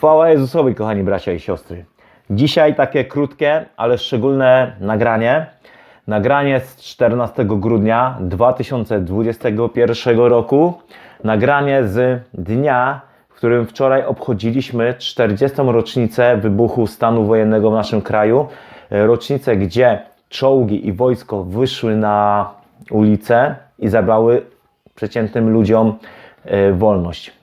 Chwała Jezusowi, kochani bracia i siostry. Dzisiaj takie krótkie, ale szczególne nagranie. Nagranie z 14 grudnia 2021 roku. Nagranie z dnia, w którym wczoraj obchodziliśmy 40. rocznicę wybuchu stanu wojennego w naszym kraju. E, Rocznicę, gdzie czołgi i wojsko wyszły na ulicę i zabrały przeciętnym ludziom e, wolność.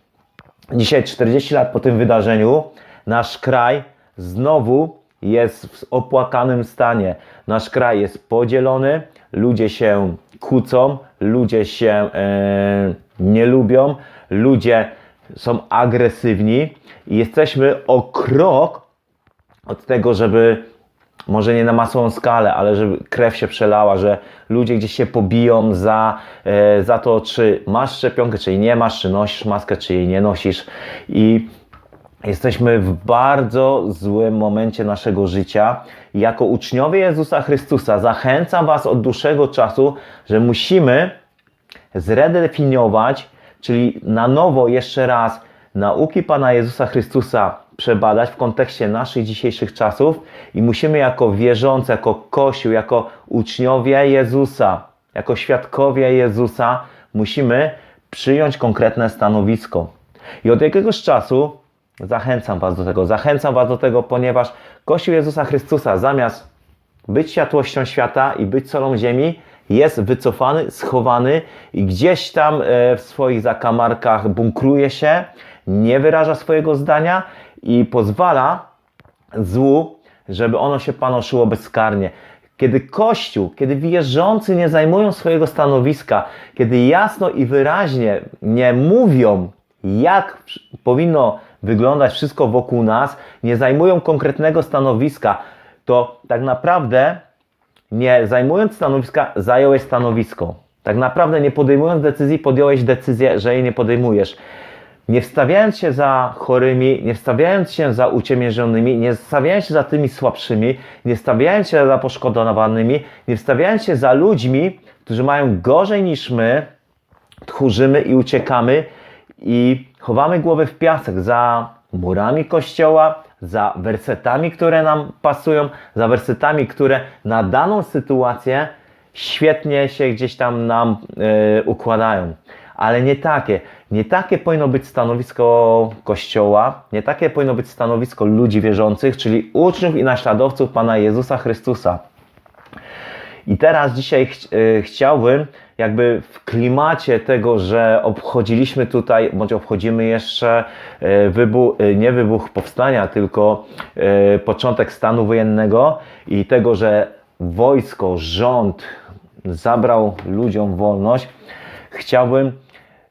Dzisiaj, 40 lat po tym wydarzeniu, nasz kraj znowu jest w opłakanym stanie. Nasz kraj jest podzielony, ludzie się kłócą, ludzie się e, nie lubią, ludzie są agresywni i jesteśmy o krok od tego, żeby może nie na masową skalę, ale żeby krew się przelała, że ludzie gdzieś się pobiją za, e, za to, czy masz szczepionkę, czy jej nie masz, czy nosisz maskę, czy jej nie nosisz. I jesteśmy w bardzo złym momencie naszego życia. Jako uczniowie Jezusa Chrystusa zachęcam Was od dłuższego czasu, że musimy zredefiniować, czyli na nowo jeszcze raz nauki Pana Jezusa Chrystusa przebadać w kontekście naszych dzisiejszych czasów i musimy jako wierzący, jako Kościół, jako uczniowie Jezusa, jako świadkowie Jezusa, musimy przyjąć konkretne stanowisko. I od jakiegoś czasu zachęcam Was do tego, zachęcam Was do tego, ponieważ Kościół Jezusa Chrystusa zamiast być światłością świata i być solą ziemi, jest wycofany, schowany i gdzieś tam e, w swoich zakamarkach bunkruje się, nie wyraża swojego zdania i pozwala złu, żeby ono się panoszyło bezkarnie. Kiedy Kościół, kiedy wierzący nie zajmują swojego stanowiska, kiedy jasno i wyraźnie nie mówią, jak powinno wyglądać wszystko wokół nas, nie zajmują konkretnego stanowiska, to tak naprawdę nie zajmując stanowiska, zająłeś stanowisko. Tak naprawdę nie podejmując decyzji, podjąłeś decyzję, że jej nie podejmujesz. Nie wstawiając się za chorymi, nie wstawiając się za uciemiężonymi, nie wstawiając się za tymi słabszymi, nie wstawiając się za poszkodowanymi, nie wstawiając się za ludźmi, którzy mają gorzej niż my, tchórzymy i uciekamy i chowamy głowę w piasek za murami kościoła, za wersetami, które nam pasują, za wersetami, które na daną sytuację świetnie się gdzieś tam nam e, układają. Ale nie takie. Nie takie powinno być stanowisko Kościoła, nie takie powinno być stanowisko ludzi wierzących, czyli uczniów i naśladowców Pana Jezusa Chrystusa. I teraz dzisiaj ch y, chciałbym, jakby w klimacie tego, że obchodziliśmy tutaj, bądź obchodzimy jeszcze wybuch, y, nie wybuch powstania, tylko początek stanu wojennego i tego, że wojsko, rząd zabrał ludziom wolność, chciałbym,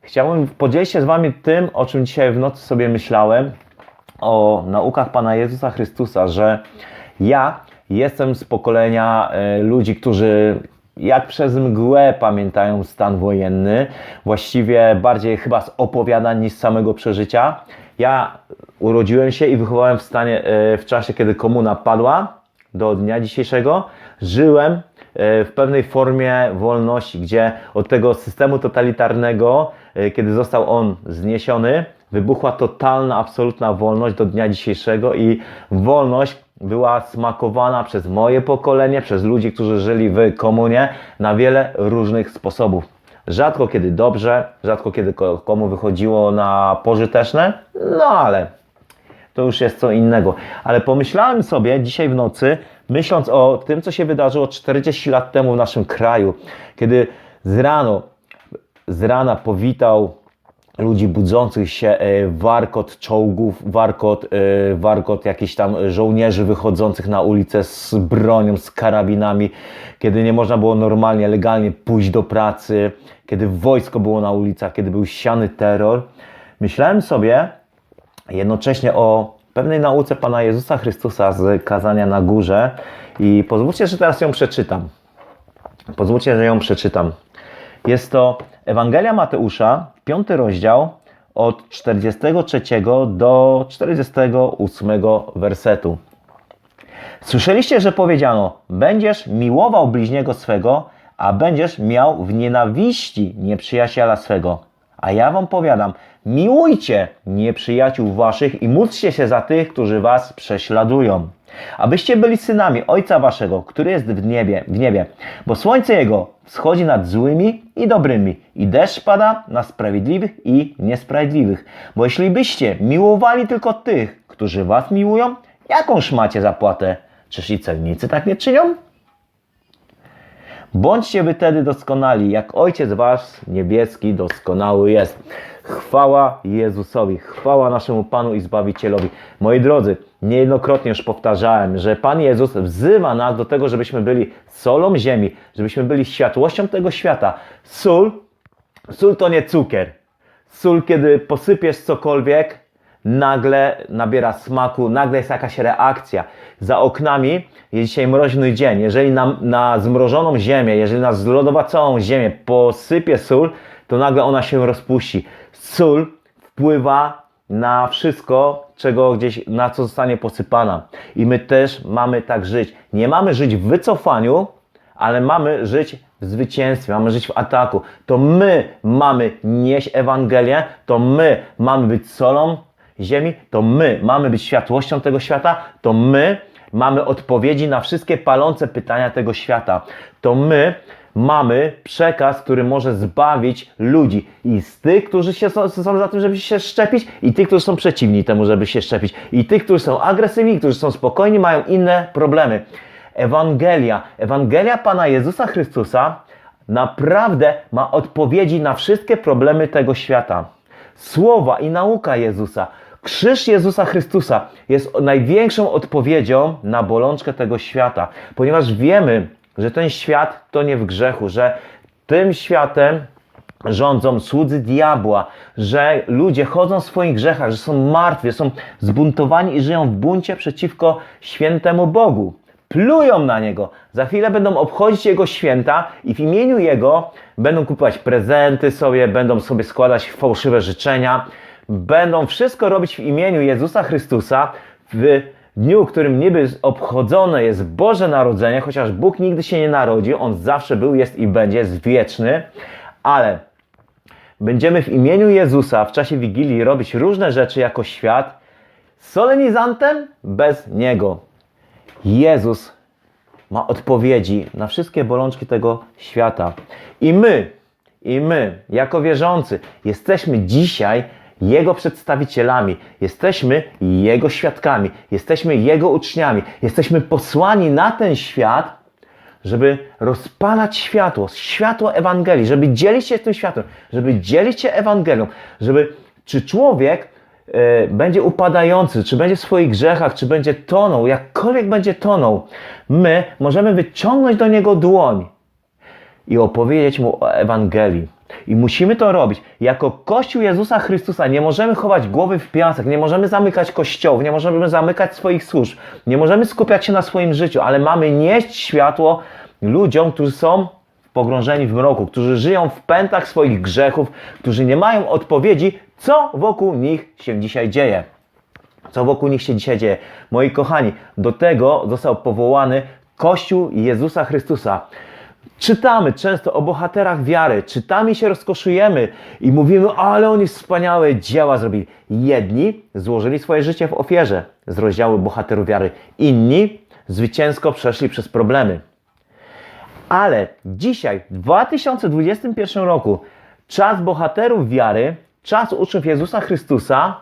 chciałbym podzielić się z Wami tym, o czym dzisiaj w nocy sobie myślałem, o naukach Pana Jezusa Chrystusa, że ja jestem z pokolenia e, ludzi, którzy jak przez mgłę pamiętają stan wojenny, właściwie bardziej chyba z opowiadań niż z samego przeżycia. Ja urodziłem się i wychowałem w stanie e, w czasie, kiedy komuna padła do dnia dzisiejszego. Żyłem e, w pewnej formie wolności, gdzie od tego systemu totalitarnego, kiedy został on zniesiony, wybuchła totalna, absolutna wolność do dnia dzisiejszego i wolność była smakowana przez moje pokolenie, przez ludzi, którzy żyli w komunie na wiele różnych sposobów. Rzadko kiedy dobrze, rzadko kiedy ko- komu wychodziło na pożyteczne, no ale to już jest co innego. Ale pomyślałem sobie dzisiaj w nocy, myśląc o tym, co się wydarzyło 40 lat temu w naszym kraju, kiedy z rano, z rana powitał ludzi budzących się e, warkot czołgów, warkot, e, warkot jakichś tam żołnierzy wychodzących na ulicę z bronią, z karabinami, kiedy nie można było normalnie, legalnie pójść do pracy, kiedy wojsko było na ulicach, kiedy był siany terror. Myślałem sobie, jednocześnie o pewnej nauce Pana Jezusa Chrystusa z kazania na górze i pozwólcie, że teraz ją przeczytam. Pozwólcie, że ją przeczytam. Jest to Ewangelia Mateusza, piąty rozdział, od 43 do 48 wersetu. Słyszeliście, że powiedziano: Będziesz miłował bliźniego swego, a będziesz miał w nienawiści nieprzyjaciela swego. A ja wam powiadam, miłujcie nieprzyjaciół waszych i módlcie się za tych, którzy was prześladują. Abyście byli synami Ojca waszego, który jest w niebie, w niebie. Bo słońce Jego wschodzi nad złymi i dobrymi i deszcz pada na sprawiedliwych i niesprawiedliwych. Bo jeśli byście miłowali tylko tych, którzy was miłują, jakąż macie zapłatę? Czyż i celnicy tak nie czynią? Bądźcie wy tedy doskonali, jak Ojciec Wasz niebieski doskonały jest. Chwała Jezusowi, chwała naszemu Panu i Zbawicielowi. Moi drodzy, niejednokrotnie już powtarzałem, że Pan Jezus wzywa nas do tego, żebyśmy byli solą ziemi, żebyśmy byli światłością tego świata. Sól, sól to nie cukier. Sól, kiedy posypiesz cokolwiek, nagle nabiera smaku, nagle jest jakaś reakcja. Za oknami jest dzisiaj mroźny dzień. Jeżeli na, na zmrożoną ziemię, jeżeli na zlodowacałą ziemię posypie sól, to nagle ona się rozpuści. Sól wpływa na wszystko, czego gdzieś, na co zostanie posypana. I my też mamy tak żyć. Nie mamy żyć w wycofaniu, ale mamy żyć w zwycięstwie, mamy żyć w ataku. To my mamy nieść Ewangelię, to my mamy być solą ziemi, to my mamy być światłością tego świata, to my mamy odpowiedzi na wszystkie palące pytania tego świata. To my mamy przekaz, który może zbawić ludzi. I z tych, którzy się są, są za tym, żeby się szczepić, i tych, którzy są przeciwni temu, żeby się szczepić. I tych, którzy są agresywni, którzy są spokojni, mają inne problemy. Ewangelia, Ewangelia Pana Jezusa Chrystusa naprawdę ma odpowiedzi na wszystkie problemy tego świata. Słowa i nauka Jezusa, krzyż Jezusa Chrystusa jest największą odpowiedzią na bolączkę tego świata, ponieważ wiemy, że ten świat to nie w grzechu, że tym światem rządzą słudzy diabła, że ludzie chodzą w swoich grzechach, że są martwi, są zbuntowani i żyją w buncie przeciwko świętemu Bogu. Plują na Niego. Za chwilę będą obchodzić Jego święta i w imieniu Jego będą kupować prezenty sobie, będą sobie składać fałszywe życzenia, będą wszystko robić w imieniu Jezusa Chrystusa w dniu, którym niby obchodzone jest Boże Narodzenie, chociaż Bóg nigdy się nie narodził, On zawsze był, jest i będzie, jest wieczny, ale będziemy w imieniu Jezusa w czasie Wigilii robić różne rzeczy jako świat, solenizantem bez Niego. Jezus ma odpowiedzi na wszystkie bolączki tego świata. I my, i my, jako wierzący, jesteśmy dzisiaj Jego przedstawicielami, jesteśmy Jego świadkami, jesteśmy Jego uczniami, jesteśmy posłani na ten świat, żeby rozpalać światło, światło Ewangelii, żeby dzielić się tym światłem, żeby dzielić się Ewangelią, żeby czy człowiek e, będzie upadający, czy będzie w swoich grzechach, czy będzie tonął, jakkolwiek będzie tonął, my możemy wyciągnąć do niego dłoń i opowiedzieć mu o Ewangelii. I musimy to robić. Jako Kościół Jezusa Chrystusa nie możemy chować głowy w piasek, nie możemy zamykać kościołów, nie możemy zamykać swoich służb, nie możemy skupiać się na swoim życiu, ale mamy nieść światło ludziom, którzy są pogrążeni w mroku, którzy żyją w pętach swoich grzechów, którzy nie mają odpowiedzi, co wokół nich się dzisiaj dzieje. Co wokół nich się dzisiaj dzieje. Moi kochani, do tego został powołany Kościół Jezusa Chrystusa. Czytamy często o bohaterach wiary, czytamy się rozkoszujemy i mówimy, ale oni wspaniałe dzieła zrobili. Jedni złożyli swoje życie w ofierze z rozdziału bohaterów wiary, inni zwycięsko przeszli przez problemy. Ale dzisiaj, w 2021 roku, czas bohaterów wiary, czas uczniów Jezusa Chrystusa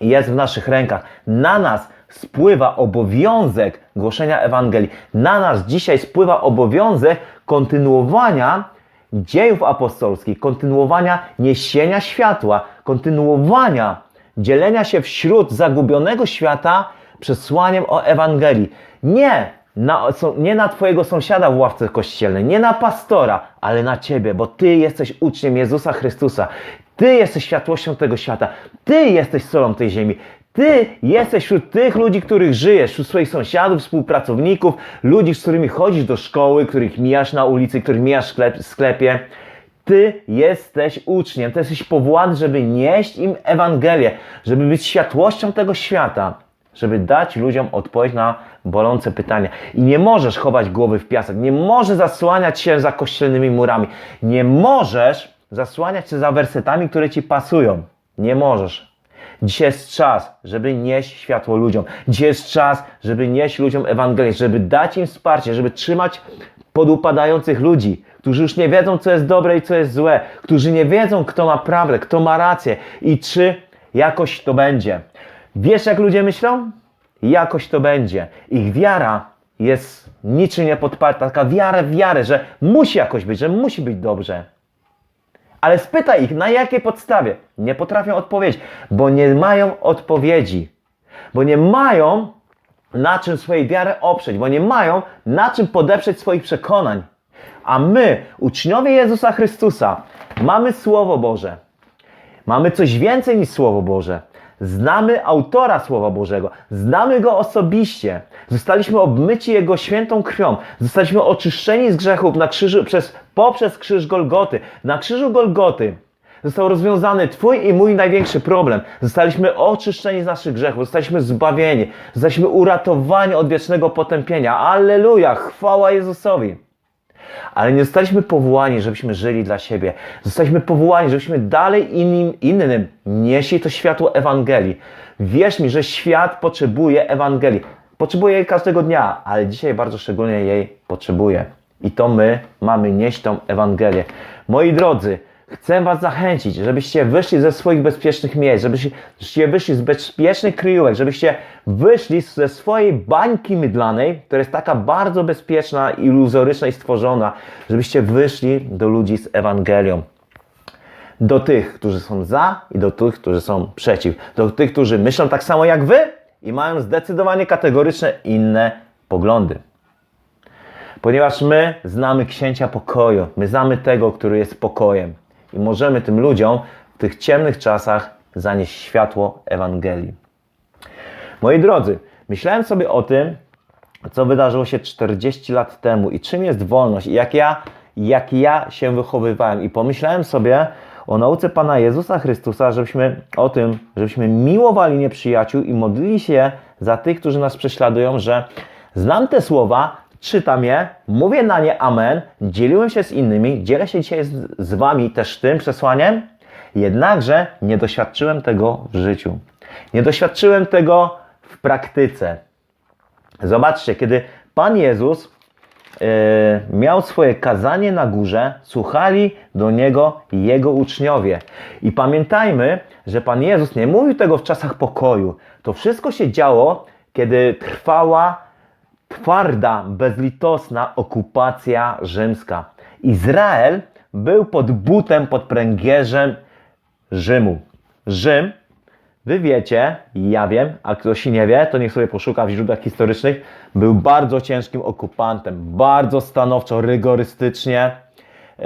jest w naszych rękach. Na nas spływa obowiązek głoszenia Ewangelii. Na nas dzisiaj spływa obowiązek kontynuowania dziejów apostolskich, kontynuowania niesienia światła, kontynuowania dzielenia się wśród zagubionego świata przesłaniem o Ewangelii. Nie na, nie na Twojego sąsiada w ławce kościelnej, nie na pastora, ale na Ciebie, bo Ty jesteś uczniem Jezusa Chrystusa. Ty jesteś światłością tego świata. Ty jesteś solą tej ziemi. Ty jesteś wśród tych ludzi, których żyjesz, wśród swoich sąsiadów, współpracowników, ludzi, z którymi chodzisz do szkoły, których mijasz na ulicy, których mijasz w sklep, sklepie. Ty jesteś uczniem, ty jesteś powołany, żeby nieść im Ewangelię, żeby być światłością tego świata, żeby dać ludziom odpowiedź na bolące pytania. I nie możesz chować głowy w piasek, nie możesz zasłaniać się za kościelnymi murami, nie możesz zasłaniać się za wersetami, które ci pasują. Nie możesz. Dzisiaj jest czas, żeby nieść światło ludziom. Dzisiaj jest czas, żeby nieść ludziom Ewangelię, żeby dać im wsparcie, żeby trzymać podupadających ludzi, którzy już nie wiedzą, co jest dobre i co jest złe, którzy nie wiedzą, kto ma prawdę, kto ma rację i czy jakoś to będzie. Wiesz, jak ludzie myślą? Jakoś to będzie. Ich wiara jest niczym niepodparta, taka wiara w wiarę, że musi jakoś być, że musi być dobrze. Ale spytaj ich, na jakiej podstawie? Nie potrafią odpowiedzieć, bo nie mają odpowiedzi. Bo nie mają na czym swojej wiary oprzeć, bo nie mają na czym podeprzeć swoich przekonań. A my, uczniowie Jezusa Chrystusa, mamy Słowo Boże. Mamy coś więcej niż Słowo Boże. Znamy autora Słowa Bożego, znamy go osobiście. Zostaliśmy obmyci jego świętą krwią, zostaliśmy oczyszczeni z grzechów na krzyżu, przez, poprzez krzyż Golgoty. Na krzyżu Golgoty został rozwiązany Twój i mój największy problem. Zostaliśmy oczyszczeni z naszych grzechów, zostaliśmy zbawieni, zostaliśmy uratowani od wiecznego potępienia. Alleluja! Chwała Jezusowi! Ale nie zostaliśmy powołani, żebyśmy żyli dla siebie. Zostaliśmy powołani, żebyśmy dalej innym, innym nieśli to światło Ewangelii. Wierz mi, że świat potrzebuje Ewangelii. Potrzebuje jej każdego dnia, ale dzisiaj bardzo szczególnie jej potrzebuje. I to my mamy nieść tą Ewangelię. Moi drodzy, chcę Was zachęcić, żebyście wyszli ze swoich bezpiecznych miejsc, żebyście wyszli z bezpiecznych kryjówek, żebyście wyszli ze swojej bańki mydlanej, która jest taka bardzo bezpieczna, iluzoryczna i stworzona, żebyście wyszli do ludzi z Ewangelią. Do tych, którzy są za i do tych, którzy są przeciw. Do tych, którzy myślą tak samo jak Wy i mają zdecydowanie kategoryczne inne poglądy. Ponieważ my znamy księcia pokoju, my znamy tego, który jest pokojem i możemy tym ludziom w tych ciemnych czasach zanieść światło Ewangelii. Moi drodzy, myślałem sobie o tym, co wydarzyło się 40 lat temu i czym jest wolność i jak ja, jak ja się wychowywałem i pomyślałem sobie o nauce Pana Jezusa Chrystusa, żebyśmy o tym, żebyśmy miłowali nieprzyjaciół i modlili się za tych, którzy nas prześladują, że znam te słowa, czytam je, mówię na nie amen, dzieliłem się z innymi, dzielę się dzisiaj z, z Wami też tym przesłaniem, jednakże nie doświadczyłem tego w życiu. Nie doświadczyłem tego w praktyce. Zobaczcie, kiedy Pan Jezus yy, miał swoje kazanie na górze, słuchali do Niego Jego uczniowie. I pamiętajmy, że Pan Jezus nie mówił tego w czasach pokoju. To wszystko się działo, kiedy trwała twarda, bezlitosna okupacja rzymska. Izrael był pod butem, pod pręgierzem Rzymu. Rzym, wy wiecie, ja wiem, a ktoś nie wie, to niech sobie poszuka w źródłach historycznych, był bardzo ciężkim okupantem, bardzo stanowczo, rygorystycznie yy,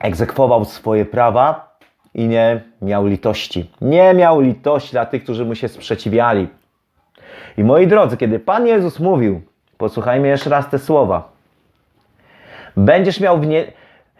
egzekwował swoje prawa i nie miał litości. Nie miał litości dla tych, którzy mu się sprzeciwiali. I moi drodzy, kiedy Pan Jezus mówił, posłuchajmy jeszcze raz te słowa. Będziesz miał w nie...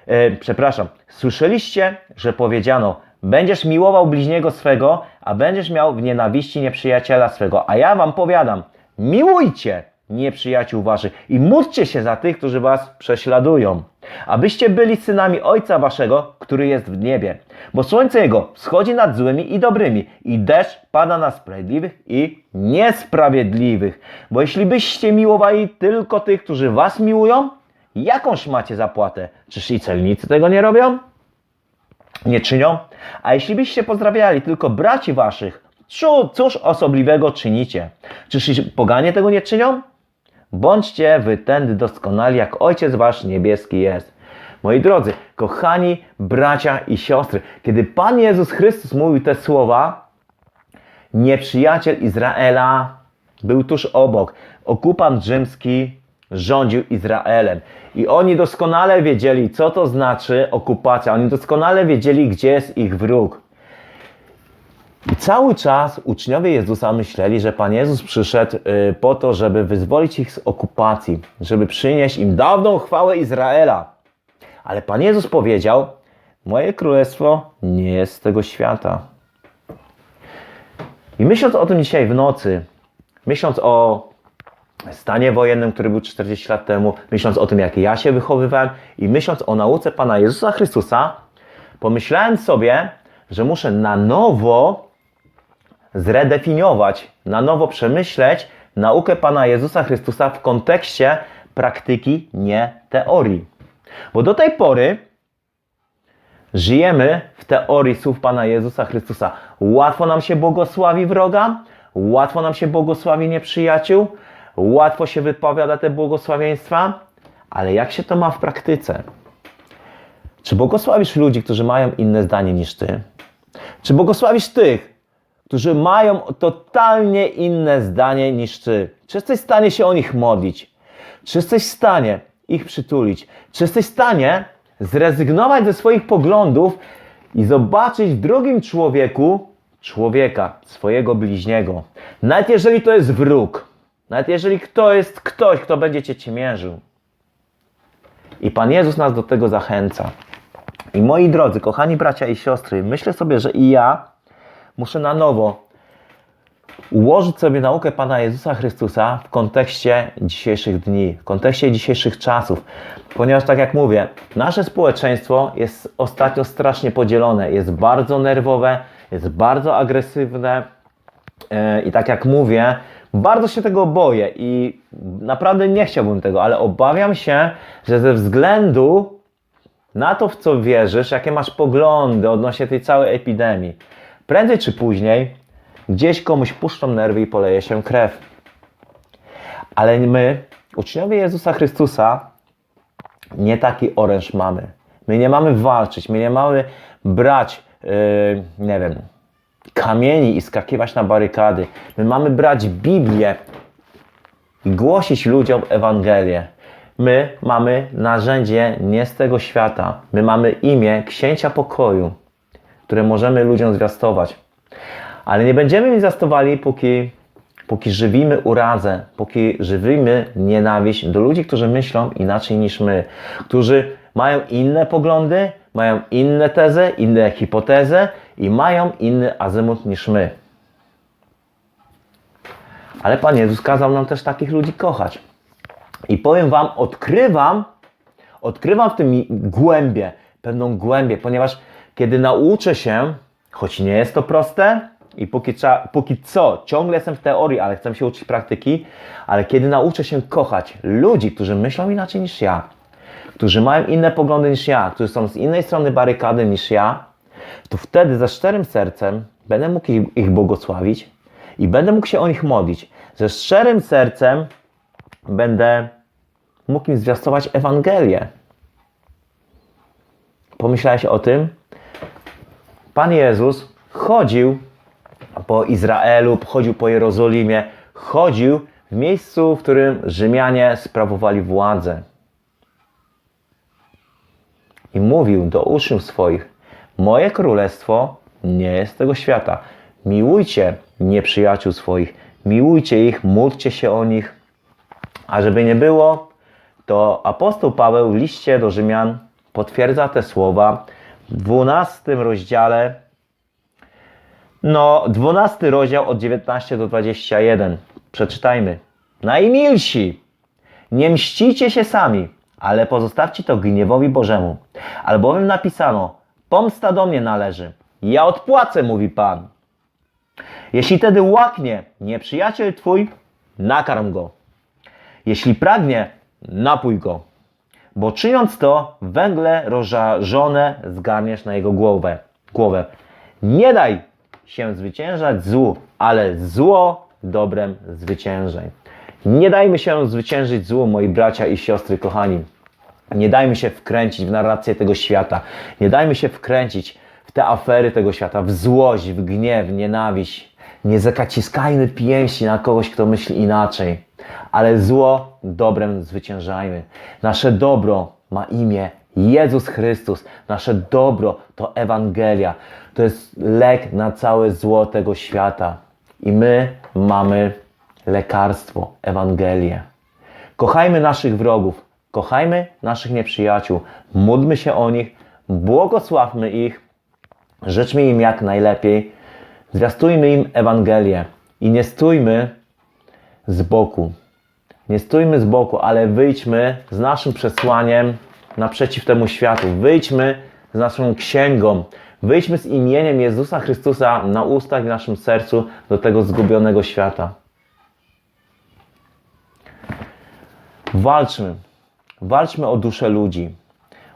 E, przepraszam, słyszeliście, że powiedziano, będziesz miłował bliźniego swego, a będziesz miał w nienawiści nieprzyjaciela swego. A ja wam powiadam, miłujcie nieprzyjaciół waszych i módlcie się za tych, którzy was prześladują, abyście byli synami Ojca waszego, który jest w niebie. Bo słońce Jego wschodzi nad złymi i dobrymi i deszcz pada na sprawiedliwych i niesprawiedliwych. Bo jeśli byście miłowali tylko tych, którzy was miłują, jakąż macie zapłatę? Czyż i celnicy tego nie robią? Nie czynią? A jeśli byście pozdrawiali tylko braci waszych, cóż osobliwego czynicie? Czyż i poganie tego nie czynią? Bądźcie wy tędy doskonali, jak Ojciec Wasz niebieski jest. Moi drodzy, kochani bracia i siostry, kiedy Pan Jezus Chrystus mówił te słowa, nieprzyjaciel Izraela był tuż obok. Okupant rzymski rządził Izraelem. I oni doskonale wiedzieli, co to znaczy okupacja. Oni doskonale wiedzieli, gdzie jest ich wróg. Cały czas uczniowie Jezusa myśleli, że Pan Jezus przyszedł y, po to, żeby wyzwolić ich z okupacji, żeby przynieść im dawną chwałę Izraela. Ale Pan Jezus powiedział: Moje królestwo nie jest z tego świata. I myśląc o tym dzisiaj w nocy, myśląc o stanie wojennym, który był 40 lat temu, myśląc o tym, jak ja się wychowywałem i myśląc o nauce Pana Jezusa Chrystusa, pomyślałem sobie, że muszę na nowo zredefiniować, na nowo przemyśleć naukę Pana Jezusa Chrystusa w kontekście praktyki, nie teorii. Bo do tej pory żyjemy w teorii słów Pana Jezusa Chrystusa. Łatwo nam się błogosławi wroga, łatwo nam się błogosławi nieprzyjaciół, łatwo się wypowiada te błogosławieństwa, ale jak się to ma w praktyce? Czy błogosławisz ludzi, którzy mają inne zdanie niż ty? Czy błogosławisz tych, którzy mają totalnie inne zdanie niż ty? Czy jesteś w stanie się o nich modlić? Czy jesteś w stanie ich przytulić? Czy jesteś w stanie zrezygnować ze swoich poglądów i zobaczyć w drugim człowieku człowieka, swojego bliźniego? Nawet jeżeli to jest wróg, nawet jeżeli to jest ktoś, kto będzie cię ciemiężył. I Pan Jezus nas do tego zachęca. I moi drodzy, kochani bracia i siostry, myślę sobie, że i ja muszę na nowo ułożyć sobie naukę Pana Jezusa Chrystusa w kontekście dzisiejszych dni, w kontekście dzisiejszych czasów. Ponieważ, tak jak mówię, nasze społeczeństwo jest ostatnio strasznie podzielone, jest bardzo nerwowe, jest bardzo agresywne e, i tak jak mówię, bardzo się tego boję i naprawdę nie chciałbym tego, ale obawiam się, że ze względu na to, w co wierzysz, jakie masz poglądy odnośnie tej całej epidemii, prędzej czy później gdzieś komuś puszczą nerwy i poleje się krew. Ale my, uczniowie Jezusa Chrystusa, nie taki oręż mamy. My nie mamy walczyć, my nie mamy brać, yy, nie wiem, kamieni i skakiwać na barykady. My mamy brać Biblię i głosić ludziom Ewangelię. My mamy narzędzie nie z tego świata. My mamy imię Księcia Pokoju, które możemy ludziom zwiastować. Ale nie będziemy im zwiastowali, póki, póki żywimy urazę, póki żywimy nienawiść do ludzi, którzy myślą inaczej niż my, którzy mają inne poglądy, mają inne tezy, inne hipotezy i mają inny azymut niż my. Ale Pan Jezus kazał nam też takich ludzi kochać. I powiem Wam, odkrywam, odkrywam w tym głębię, pewną głębię, ponieważ kiedy nauczę się, choć nie jest to proste i póki, cza, póki co ciągle jestem w teorii, ale chcę się uczyć praktyki, ale kiedy nauczę się kochać ludzi, którzy myślą inaczej niż ja, którzy mają inne poglądy niż ja, którzy są z innej strony barykady niż ja, to wtedy ze szczerym sercem będę mógł ich, błogosławić i będę mógł się o nich modlić. Ze szczerym sercem będę mógł im zwiastować Ewangelię. Pomyślałeś o tym? Pan Jezus chodził po Izraelu, chodził po Jerozolimie, chodził w miejscu, w którym Rzymianie sprawowali władzę. I mówił do uczniów swoich: Moje królestwo nie jest tego świata. Miłujcie nieprzyjaciół swoich, miłujcie ich, módlcie się o nich. A żeby nie było, to apostoł Paweł w liście do Rzymian potwierdza te słowa 12 rozdziale, no 12 rozdział od 19 do 21. Przeczytajmy. Najmilsi, nie mścicie się sami, ale pozostawcie to gniewowi Bożemu. Albowiem napisano, pomsta do mnie należy, ja odpłacę, mówi Pan. Jeśli tedy łaknie nieprzyjaciel Twój, nakarm go. Jeśli pragnie, napój go. Bo czyniąc to, węgle rozżarzone zgarniesz na jego głowę. głowę. Nie daj się zwyciężać złu, ale zło dobrem zwyciężaj. Nie dajmy się zwyciężyć złu, moi bracia i siostry kochani. Nie dajmy się wkręcić w narrację tego świata. Nie dajmy się wkręcić w te afery tego świata, w złość, w gniew, w nienawiść. Nie zakaciskajmy pięści na kogoś, kto myśli inaczej, ale zło dobrem zwyciężajmy. Nasze dobro ma imię Jezus Chrystus. Nasze dobro to Ewangelia. To jest lek na całe zło tego świata. I my mamy lekarstwo, Ewangelię. Kochajmy naszych wrogów, kochajmy naszych nieprzyjaciół, módlmy się o nich, błogosławmy ich, życzmy im jak najlepiej, zwiastujmy im Ewangelię i nie stójmy z boku. Nie stójmy z boku, ale wyjdźmy z naszym przesłaniem naprzeciw temu światu. Wyjdźmy z naszą księgą. Wyjdźmy z imieniem Jezusa Chrystusa na ustach w naszym sercu do tego zgubionego świata. Walczmy. Walczmy o dusze ludzi.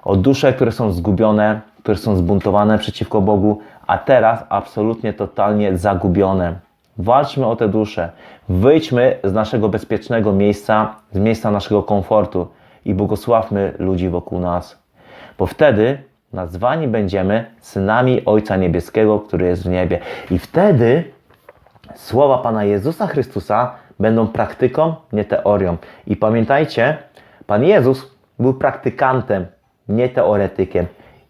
O dusze, które są zgubione, które są zbuntowane przeciwko Bogu, a teraz absolutnie, totalnie zagubione. Walczmy o te dusze. Wyjdźmy z naszego bezpiecznego miejsca, z miejsca naszego komfortu i błogosławmy ludzi wokół nas. Bo wtedy nazwani będziemy synami Ojca Niebieskiego, który jest w niebie. I wtedy słowa Pana Jezusa Chrystusa będą praktyką, nie teorią. I pamiętajcie, Pan Jezus był praktykantem, nie teoretykiem.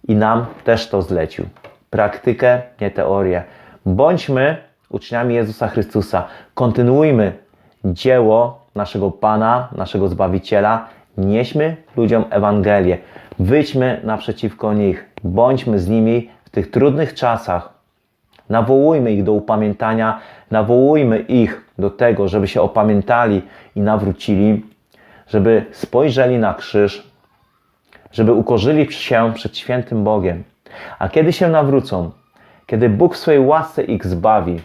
I nam też to zlecił. Praktykę, nie teorię. Bądźmy uczniami Jezusa Chrystusa. Kontynuujmy dzieło naszego Pana, naszego Zbawiciela. Nieśmy ludziom Ewangelię. Wyjdźmy naprzeciwko nich. Bądźmy z nimi w tych trudnych czasach. Nawołujmy ich do upamiętania, nawołujmy ich do tego, żeby się opamiętali i nawrócili, żeby spojrzeli na krzyż, żeby ukorzyli się przed świętym Bogiem. A kiedy się nawrócą, kiedy Bóg w swojej łasce ich zbawi,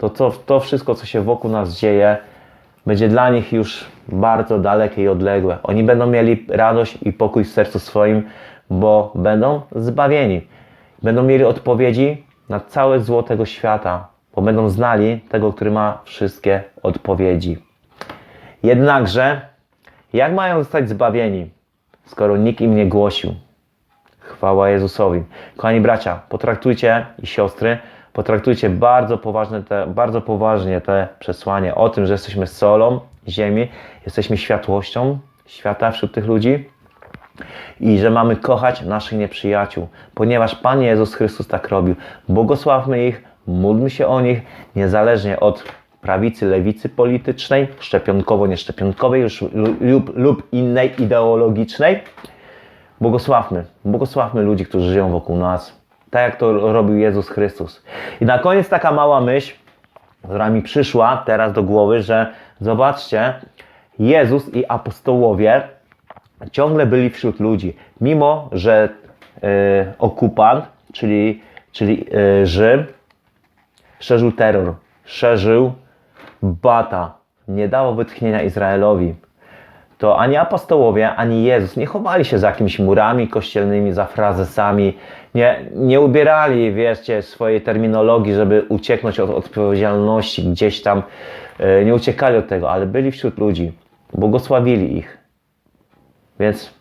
to, to to wszystko, co się wokół nas dzieje, będzie dla nich już bardzo dalekie i odległe. Oni będą mieli radość i pokój w sercu swoim, bo będą zbawieni. Będą mieli odpowiedzi na całe zło tego świata, bo będą znali tego, który ma wszystkie odpowiedzi. Jednakże, jak mają zostać zbawieni, skoro nikt im nie głosił? Chwała Jezusowi. Kochani bracia, potraktujcie i siostry, potraktujcie bardzo, poważne te, bardzo poważnie te przesłanie o tym, że jesteśmy solą ziemi, jesteśmy światłością świata wśród tych ludzi i że mamy kochać naszych nieprzyjaciół, ponieważ Pan Jezus Chrystus tak robił. Błogosławmy ich, módlmy się o nich, niezależnie od prawicy, lewicy politycznej, szczepionkowo, nieszczepionkowej już lub, lub innej ideologicznej. Błogosławmy, błogosławmy ludzi, którzy żyją wokół nas, tak jak to robił Jezus Chrystus. I na koniec taka mała myśl, która mi przyszła teraz do głowy, że zobaczcie, Jezus i apostołowie ciągle byli wśród ludzi, mimo że e, okupant, czyli, czyli e, Rzym, szerzył terror, szerzył bata, nie dało wytchnienia Izraelowi. To ani apostołowie, ani Jezus nie chowali się za jakimiś murami kościelnymi, za frazesami, nie, nie ubierali, wierzcie, swojej terminologii, żeby ucieknąć od odpowiedzialności gdzieś tam, e, nie uciekali od tego, ale byli wśród ludzi, błogosławili ich. Więc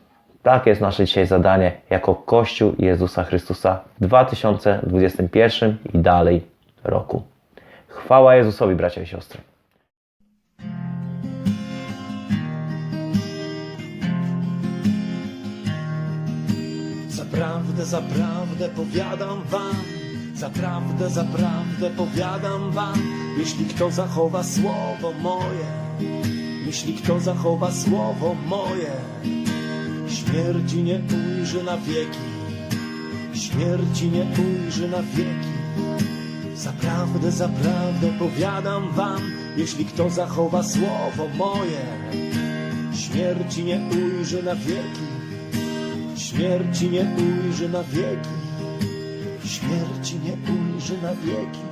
tak jest nasze dzisiaj zadanie jako Kościół Jezusa Chrystusa w 2021 i dalej roku. Chwała Jezusowi, bracia i siostry. Zaprawdę, zaprawdę powiadam wam, zaprawdę, zaprawdę powiadam wam, jeśli kto zachowa słowo moje, jeśli kto zachowa słowo moje, śmierci nie ujrzy na wieki, śmierci nie ujrzy na wieki. Zaprawdę, zaprawdę powiadam wam, jeśli kto zachowa słowo moje, śmierci nie ujrzy na wieki. Śmierci nie ujrzy na wieki, śmierci nie ujrzy na wieki.